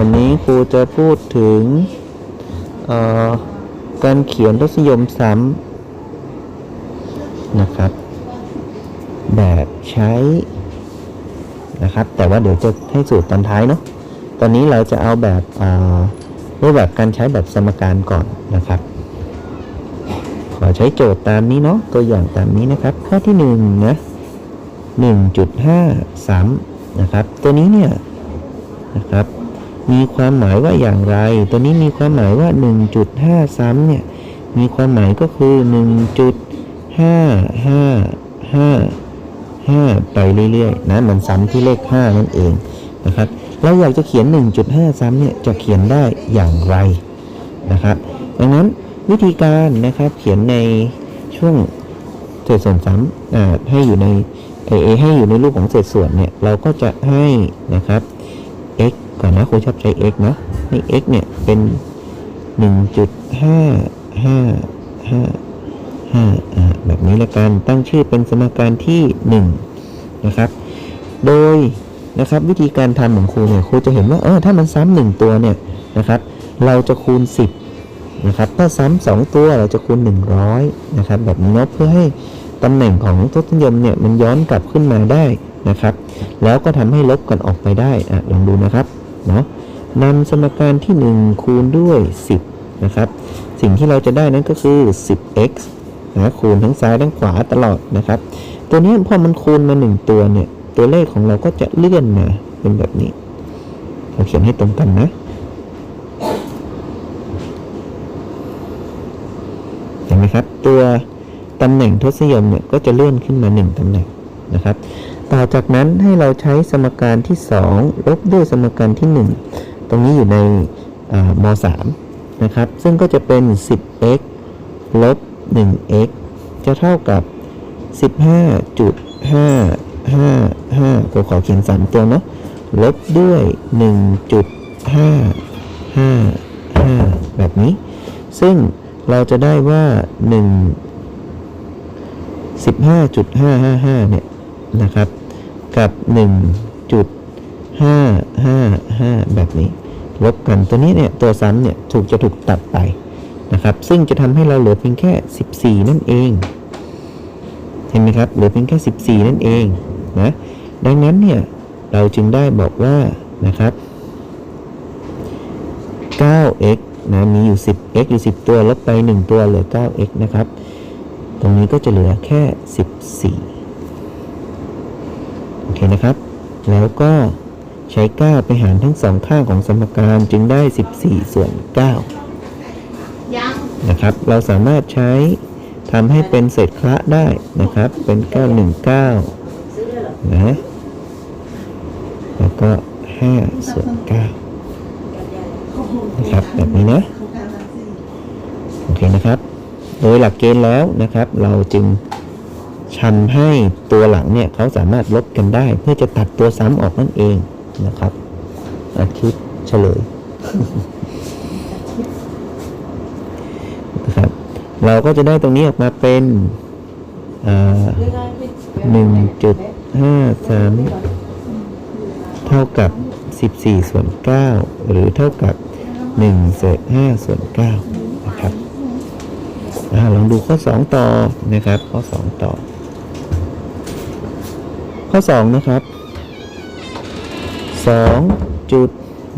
วันนี้ครูจะพูดถึงการเขียนทศนิยมซ้ำนะครับ แบบใช้นะครับ แต่ว่าเดี๋ยวจะให้สูตรตอนท้ายเนาะตอนนี้เราจะเอาแบบรูปแบบการใช้แบบสมการก่อนนะครับ ขอใช้โจทย์ตามนี้เนาะตัวอย่างตามนี้นะครับ ข้อที่หนึ่งนะหนึ่งจุดห้าสามนะครับ ตัวนี้เนี่ยนะครับ มีความหมายว่าอย่างไร ตัวนี้มีความหมายว่า 1.5 ซ้ำเนี่ย มีความหมายก็คือ 1.5555ไปเรื่อยๆนะ มันซ้ำที่เลข 5 นั่นเองนะครับ เราอยากจะเขียน 1.5 ซ้ำเนี่ย จะเขียนได้อย่างไรนะครับ ดังนั้นวิธีการนะครับ เขียนในช่วงเศษส่วนซ้ำให้อยู่ในเอให้อยู่ในรูปของเศษส่วนเนี่ย เราก็จะให้นะครับ ก่อนนะครูชอบใช้ x เนาะให้ x เนี่ยเป็น 1.555อ่าแบบนี้ละกันตั้งชื่อเป็นสมการที่ 1 นะครับ โดยนะครับวิธีการทำของครูเนี่ยครูจะเห็นว่าเออถ้ามันซ้ำหนึ่งตัวเนี่ยนะครับ เราจะคูณ 10นะครับถ้าซ้ำสองตัวเราจะคูณ 100นะครับแบบนี้เนาะเพื่อให้ตำแหน่งของทศนิยมเนี่ยมันย้อนกลับขึ้นมาได้นะครับ แล้วก็ทำให้ลบกันออกไปได้อะลองดูนะครับ เนาะนำสมการที่ 1 คูณด้วย 10 นะครับ สิ่งที่เราจะได้นั้นก็คือ 10x นะคูณทั้งซ้ายทั้งขวาตลอดนะครับ ตัวนี้พอมันคูณมา 1 ตัวเนี่ย ตัวเลขของเราก็จะเลื่อนมาเป็นแบบนี้เราเขียนให้ตรงกันนะเห็นไหมครับ ตัวตำแหน่งทศนิยมเนี่ยก็จะเลื่อนขึ้นมา 1ตำแหน่งนะครับ ต่อจากนั้นให้เราใช้สมการที่ 2 ลบด้วยสมการที่ 1 ตรงนี้อยู่ในอาม3 นะครับ ซึ่งก็จะเป็น 10x ลบ 1x จะเท่ากับ 15.555ผมขอเขียน3ตัวเนาะลบด้วย 1.555 แบบนี้ ซึ่งเราจะได้ว่า 1 15.555 เนี่ย นะครับ กับ 1.555 แบบนี้ ลบกันตัวนี้เนี่ยตัวซ้ำเนี่ยถูกจะถูกตัดไปนะครับ ซึ่งจะทำให้เราเหลือเพียงแค่ 14 นั่นเอง เห็นไหมครับ เหลือเพียงแค่ 14 นั่นเองนะดังนั้นเนี่ยเราจึงได้บอกว่านะครับ 9x นะมีอยู่ 10x อยู่ 10 ตัวลบไป 1 ตัวเหลือ 9x นะครับ ตรงนี้ก็จะเหลือแค่ 14 เคนะครับ แล้วก็ใช้ 9 ไปหารทั้งสองข้างของสมการจึงได้ 14 ส่วน9ยังนะครับ เราสามารถใช้ทำให้เป็นเศษคละได้นะครับ เป็น 919 นะ แล้วก็ 5 ส่วน9นะครับ แบบนี้นะ โอเคนะครับ โดยหลักเกณฑ์แล้วนะครับ เราจึง ทำให้ตัวหลังเนี่ยเขาสามารถลบกันได้ เพื่อจะตัดตัวซ้ำออกนั่นเองนะครับ อาทิตย์เฉลยนะครับ เราก็จะได้ตรงนี้ออกมาเป็นหนึ่งจุดห้าสามเท่ากับสิบสี่ส่วนเก้าหรือเท่ากับหนึ่งเศษห้าส่วนเก้านะครับอลองดูข้อสองต่อนะครับ ข้อสองต่อ ข้อสองนะครับสองจุด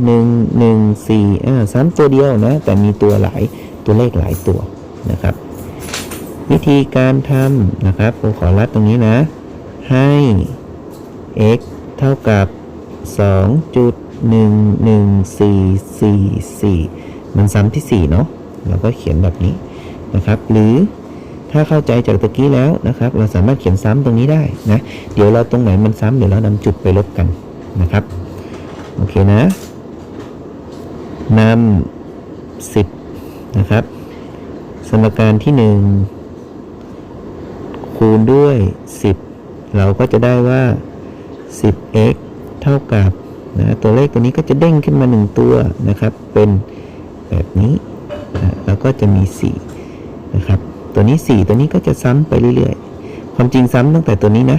หนึ่งหนึ่งสี่อ่าซ้ำตัวเดียวนะ แต่มีตัวหลายตัวเลขหลายตัวนะครับ วิธีการทำนะครับผมขอรัดตรงนี้นะ ให้ x เท่ากับ 2.11444 มันซ้ำที่ 4 เนาะเราก็เขียนแบบนี้นะครับ หรือ ถ้าเข้าใจจากตะกี้แล้วนะครับ เราสามารถเขียนซ้ำตรงนี้ได้นะ เดี๋ยวเราตรงไหนมันซ้ำเดี๋ยวเรานำจุดไปลบกันนะครับ โอเคนะนำ10นะครับ สมการที่1คูณด้วย 10 เราก็จะได้ว่า 10x เท่ากับนะตัวเลขตัวนี้ก็จะเด้งขึ้นมา 1 ตัวนะครับ เป็นแบบนี้นะแล้วก็จะมี 4 นะครับ ตัวนี้ 4 ตัวนี้ก็จะซ้ำไปเรื่อยๆ ความจริงซ้ำตั้งแต่ตัวนี้นะ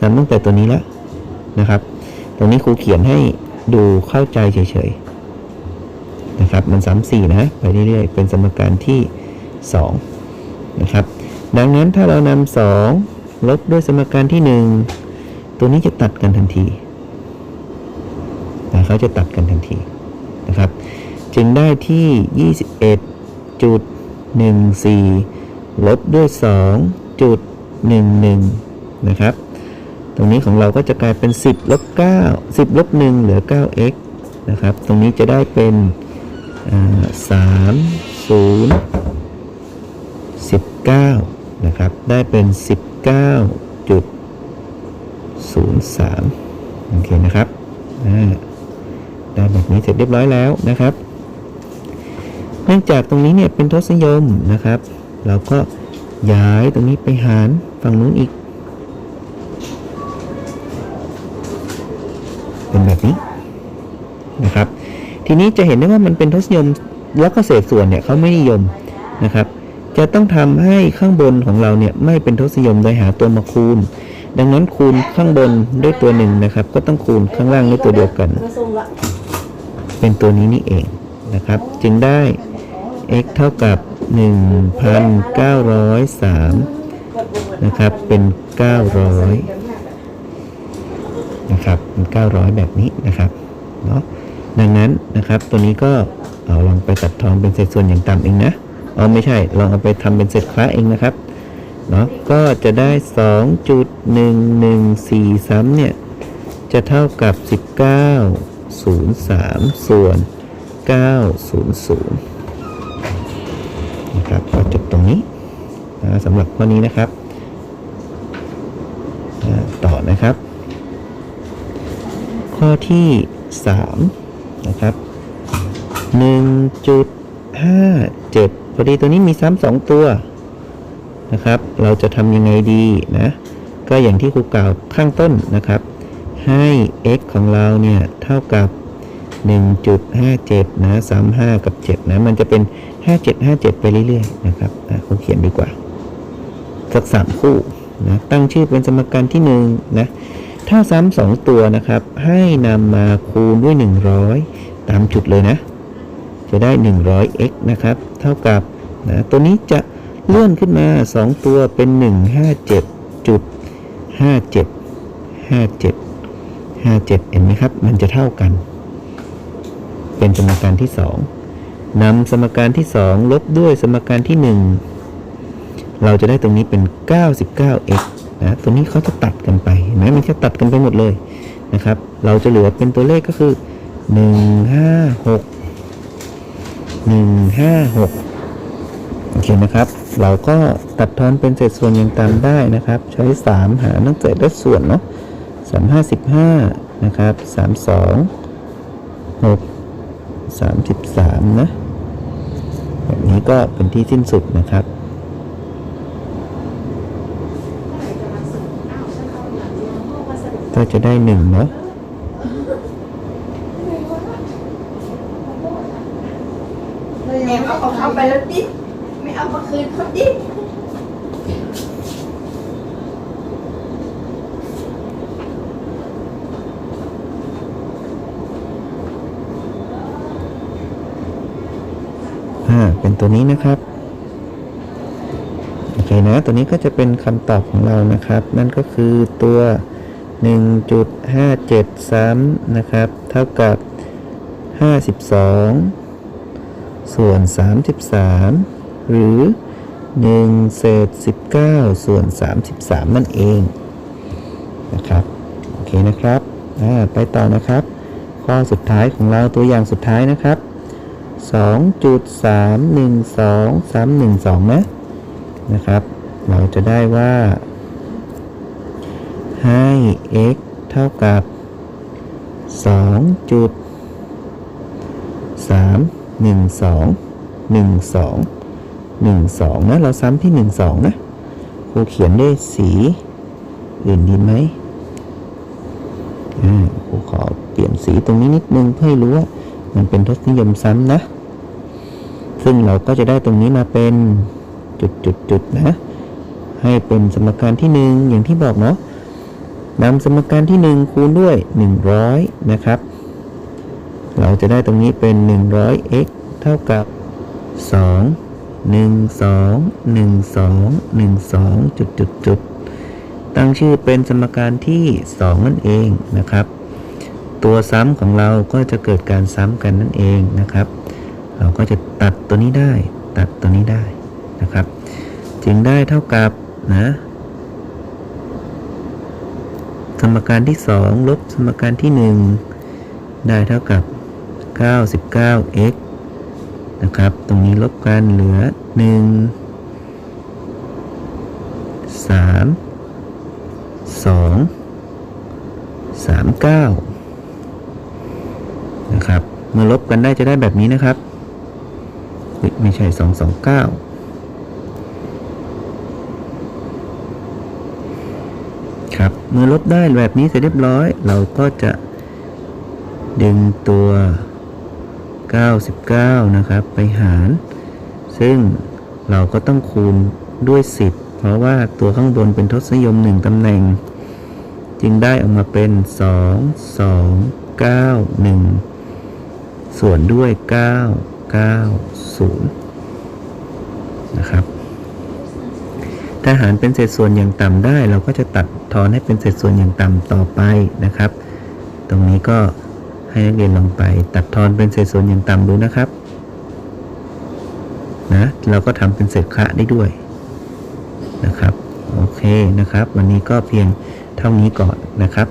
ซ้ำตั้งแต่ตัวนี้แล้วนะครับ ตรงนี้ครูเขียนให้ดูเข้าใจเฉยๆนะครับ มันซ้ำสี่นะไปเรื่อยๆ เป็นสมการที่สองนะครับ ดังนั้นถ้าเรานำสองลบด้วยสมการที่หนึ่งตัวนี้จะตัดกันทันทีนะเขาจะตัดกันทันทีนะครับ จึงได้ที่ 21.14 ลบด้วย 2.11 นะครับ ตรงนี้ของเราก็จะกลายเป็น 10ลบ9 10ลบ1เหลือ 9x นะครับ ตรงนี้จะได้เป็น 3 0 19 นะครับ ได้เป็น 19.03 โอเคนะครับได้แบบนี้เสร็จเรียบร้อยแล้วนะครับ เนื่องจากตรงนี้เนี่ยเป็นทศนิยมนะครับ เราก็ย้ายตรงนี้ไปหารฝั่งนู้นอีก เป็นแบบนี้นะครับ ทีนี้จะเห็นได้ว่ามันเป็นทศนิยมแล้วก็เศษส่วนเนี่ยเขาไม่นิยมนะครับ จะต้องทำให้ข้างบนของเราเนี่ยไม่เป็นทศนิยมโดยหาตัวมาคูณ ดังนั้นคูณข้างบนด้วยตัวหนึ่งนะครับ ก็ต้องคูณข้างล่างด้วยตัวเดียวกันมาส่งละเป็นตัวนี้นี่เองนะครับ จึงได้ x เท่ากับ 1,903 นะครับ เป็น 900 นะครับ เป็น 900 แบบนี้นะครับเนาะดังนั้นนะครับตัวนี้ก็เอาลองไปตัดทอนเป็นเศษส่วนอย่างต่ำเองนะเอ๋อไม่ใช่ ลองเอาไปทำเป็นเศษคละเองนะครับเนาะก็จะได้ 2.1143เนี่ย จะเท่ากับ 1903 ส่วน 900 นะครับก็จบตรงนี้นะสำหรับข้อนี้นะครับอ่าต่อนะครับ ข้อที่ 3 นะครับ 1.57พอดีตัวนี้มีซ้ำสองตัวนะครับ เราจะทำยังไงดีนะ ก็อย่างที่ครูกล่าวข้างต้นนะครับ ให้ x ของเราเนี่ยเท่ากับ 1.57 นะ 35 กับ 7 นะ มันจะเป็น57 57 ไปเรื่อยๆนะครับอะครูเขียนดีกว่า สักสามคู่นะตั้งชื่อเป็นสมการที่1นนะถ้าซ้ำสองตัวนะครับ ให้นำมาคูณด้วย 100 ตามจุดเลยนะ จะได้ 100x นะครับ เท่ากับนะตัวนี้จะเลื่อนขึ้นมา 2 ตัวเป็น 157.57 57 57 เห็นไหมครับ มันจะเท่ากัน เป็นสมการที่ 2 นำสมการที่ 2 ลบด้วยสมการที่ 1 เราจะได้ตรงนี้เป็น 99x นะตัวนี้เขาจะตัดกันไปเห็นไหมมันจะตัดกันไปหมดเลยนะครับ เราจะเหลือเป็นตัวเลขก็คือ 156 156 โอเคนะครับ เราก็ตัดทอนเป็นเศษส่วนอย่างตามได้นะครับ ใช้ 3 หารทั้งเศษและส่วนเนาะ3 5 15นะครับ32 6 33นะ แบบนี้ก็เป็นที่สิ้นสุดนะครับ ก็จะได้หนึ่งเนาะแอบเอาของเขาไปแล้วดิ ไม่เอามาคืนเขาดิ เป็นตัวนี้นะครับโอเคนะตัวนี้ก็จะเป็นคำตอบของเรานะครับ นั่นก็คือตัว 1.573 นะครับ เท่ากับ 52 ส่วน 33 หรือ 1 เศษ 19 ส่วน 33 นั่นเองนะครับโอเคนะครับอ่าไปต่อนะครับ ข้อสุดท้ายของเราตัวอย่างสุดท้ายนะครับ 2.312312 นะนะครับ เราจะได้ว่าให้ x เท่ากับ 2.312 12 12 นะ เราซ้ำที่ 12 นะครูเขียนด้วยสีอื่นดีไหมครูขอเปลี่ยนสีตรงนี้นิดนึงเพื่อให้รู้ว่า มันเป็นทศนิยมซ้ำนะ ซึ่งเราก็จะได้ตรงนี้มาเป็นจุดๆๆนะ ให้เป็นสมการที่หนึ่งอย่างที่บอกเนาะนำสมการที่หนึ่งคูณด้วย 100 นะครับ เราจะได้ตรงนี้เป็น 100x เท่ากับ 2 1 2 1 2 1 2จุดจุดจุดตั้งชื่อเป็นสมการที่ 2 นั่นเองนะครับ ตัวซ้ำของเราก็จะเกิดการซ้ำกันนั่นเองนะครับ เราก็จะตัดตัวนี้ได้ ตัดตัวนี้ได้นะครับ จึงได้เท่ากับนะสมการที่ 2 ลบสมการที่ 1 ได้เท่ากับ 99x นะครับ ตรงนี้ลบกันเหลือ 1 3 2 3 9 นะครับ เมื่อลบกันได้จะได้แบบนี้นะครับ ไม่ใช่229ครับเมื่อลบได้แบบนี้เสร็จเรียบร้อย เราก็จะดึงตัว 99 นะครับ ไปหาร ซึ่งเราก็ต้องคูณด้วย 10 เพราะว่าตัวข้างบนเป็นทศนิยม 1 ตำแหน่ง จึงได้ออกมาเป็น 2 2 9 1 ส่วนด้วย 9 9 0 นะครับ ถ้าหารเป็นเศษส่วนอย่างต่ำได้ เราก็จะตัดทอนให้เป็นเศษส่วนอย่างต่ำต่อไปนะครับ ตรงนี้ก็ให้นักเรียนลองไปตัดทอนเป็นเศษส่วนอย่างต่ำดูนะครับนะเราก็ทำเป็นเศษคะได้ด้วยนะครับ โอเคนะครับ วันนี้ก็เพียงเท่านี้ก่อนนะครับ